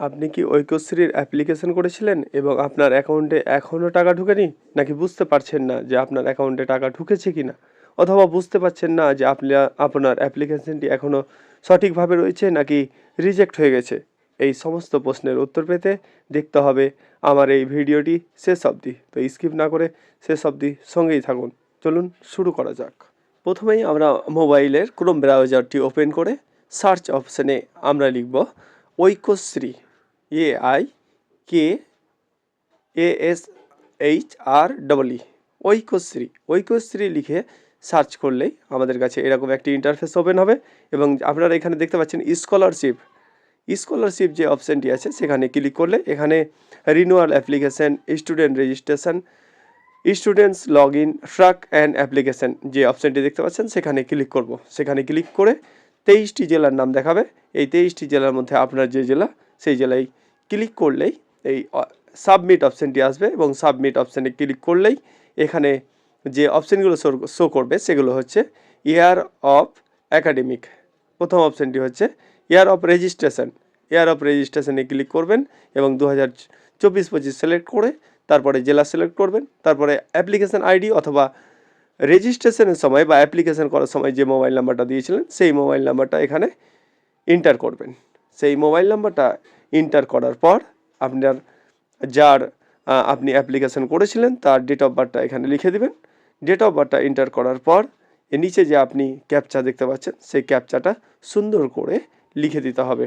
আপনি কি ঐক্যশ্রীর অ্যাপ্লিকেশন করেছিলেন এবং আপনার অ্যাকাউন্টে এখনও টাকা ঢুকেনি? নাকি বুঝতে পারছেন না যে আপনার অ্যাকাউন্টে টাকা ঢুকেছে কি না অথবা বুঝতে পারছেন না যে আপনি, আপনার অ্যাপ্লিকেশনটি এখনও সঠিকভাবে রয়েছে নাকি রিজেক্ট হয়ে গেছে? এই সমস্ত প্রশ্নের উত্তর পেতে দেখতে হবে আমার এই ভিডিওটি শেষ অবধি। তো স্কিপ না করে শেষ অবধি সঙ্গেই থাকুন। চলুন শুরু করা যাক। প্রথমেই আমরা মোবাইলের ক্রোম ব্রাউজারটি ওপেন করে সার্চ অপশানে আমরা লিখব Aikyashree. A I K A S H R double E Aikyashree. Aikyashree লিখে সার্চ করলেই আমাদের কাছে এরকম একটি ইন্টারফেস ওপেন হবে এবং আপনারা এখানে দেখতে পাচ্ছেন স্কলারশিপ স্কলারশিপ যে অপশানটি আছে সেখানে ক্লিক করলে এখানে renewal application student registration students log in track and application যে অপশানটি দেখতে পাচ্ছেন সেখানে ক্লিক করব। সেখানে ক্লিক করে তেইশটি জেলার নাম দেখাবে। এই তেইশটি জেলার মধ্যে আপনার যে জেলা সেই জেলায় ক্লিক করলেই এই সাবমিট অপশানটি আসবে এবং সাবমিট অপশানে ক্লিক করলেই এখানে যে অপশানগুলো শো করবে সেগুলো হচ্ছে ইয়ার অফ অ্যাকাডেমিক প্রথম অপশানটি হচ্ছে year of registration year of রেজিস্ট্রেশনে click করবেন এবং দু হাজার চব্বিশ পঁচিশ সিলেক্ট করে তারপরে জেলা সিলেক্ট করবেন। তারপরে অ্যাপ্লিকেশান আইডি অথবা রেজিস্ট্রেশনের সময় বা অ্যাপ্লিকেশান করার সময় যে মোবাইল নাম্বারটা দিয়েছিলেন, সেই মোবাইল নাম্বারটা এখানে এন্টার করবেন। সেই মোবাইল নাম্বারটা এন্টার করার পর আপনার যার আপনি অ্যাপ্লিকেশন করেছিলেন তার ডেট অফ বার্থটা এখানে লিখে দিবেন। ডেট অফ বার্থটা এন্টার করার পর এর নিচে যে আপনি ক্যাপচা দেখতে পাচ্ছেন, সেই ক্যাপচাটা সুন্দর করে লিখে দিতে হবে।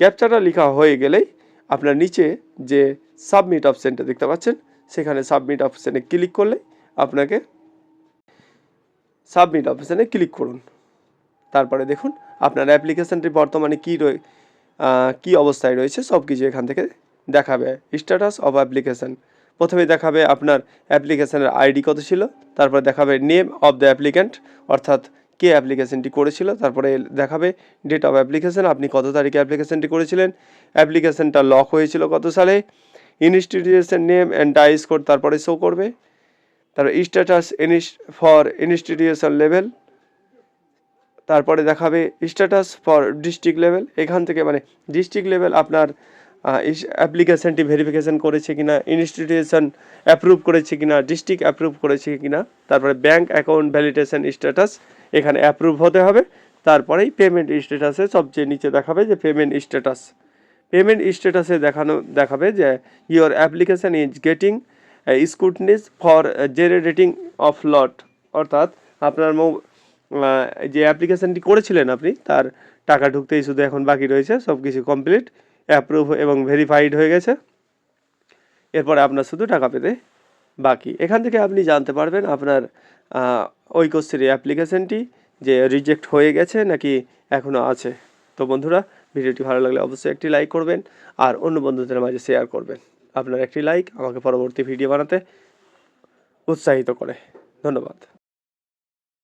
ক্যাপচাটা লেখা হয়ে গেলেই আপনার নিচে যে সাবমিট অপশানটা দেখতে পাচ্ছেন, সেখানে সাবমিট অপশানে ক্লিক করলে আপনাকে সাবমিট অপশানে ক্লিক করুন। তারপরে দেখুন, আপনার অ্যাপ্লিকেশানটি বর্তমানে কী রয়ে কী অবস্থায় রয়েছে সব কিছু এখান থেকে দেখাবে। স্ট্যাটাস অফ অ্যাপ্লিকেশান প্রথমে দেখাবে আপনার অ্যাপ্লিকেশানের আইডি কত ছিল, তারপর দেখাবে নেম অফ দ্য অ্যাপ্লিক্যান্ট অর্থাৎ কে অ্যাপ্লিকেশনটি করেছিল, তারপরে দেখাবে ডেট অফ অ্যাপ্লিকেশন আপনি কত তারিখে অ্যাপ্লিকেশনটি করেছিলেন অ্যাপ্লিকেশনটা লক হয়েছিল কত সালে institution name and DISE code তারপরে শো করবে, তারপর স্ট্যাটাস ইনিস ফর ইনস্টিটিউশন লেভেল তারপরে দেখাবে স্ট্যাটাস ফর ডিস্ট্রিক্ট লেভেল এখান থেকে মানে ডিস্ট্রিক্ট লেভেল আপনার অ্যাপ্লিকেশনটি ভেরিফিকেশন করেছে কিনা ইনস্টিটিউশন অ্যাপ্রুভ করেছে কিনা ডিস্ট্রিক্ট অ্যাপ্রুভ করেছে কিনা, তারপরে ব্যাংক অ্যাকাউন্ট ভ্যালিডেশন স্ট্যাটাস এখানে অ্যাপ্রুভ হতে হবে। তারপরেই পেমেন্ট স্ট্যাটাসে সবচেয়ে নিচে দেখাবে যে পেমেন্ট স্ট্যাটাস পেমেন্ট স্ট্যাটাসে দেখানো, দেখাবে যে your application is getting scrutinise for generating of lot অর্থাৎ আপনার যে অ্যাপ্লিকেশনটি করেছিলেন আপনি, তার টাকা ঢুকতেই শুধু এখন বাকি রয়েছে সব কিছু কমপ্লিট অ্যাপ্রুভ এবং ভেরিফাইড হয়ে গেছে। এরপরে আপনার শুধু টাকা পেতে বাকি। এখান থেকে আপনি জানতে পারবেন আপনার ঐক্যশ্রী অ্যাপ্লিকেশনটি যে রিজেক্ট হয়ে গেছে নাকি এখনও আছে। তো বন্ধুরা, ভিডিওটি ভালো লাগলে অবশ্যই একটি লাইক করবেন আর অন্য বন্ধুদের মাঝে শেয়ার করবেন। আপনার একটি লাইক আমাকে পরবর্তী ভিডিও বানাতে উৎসাহিত করে। ধন্যবাদ।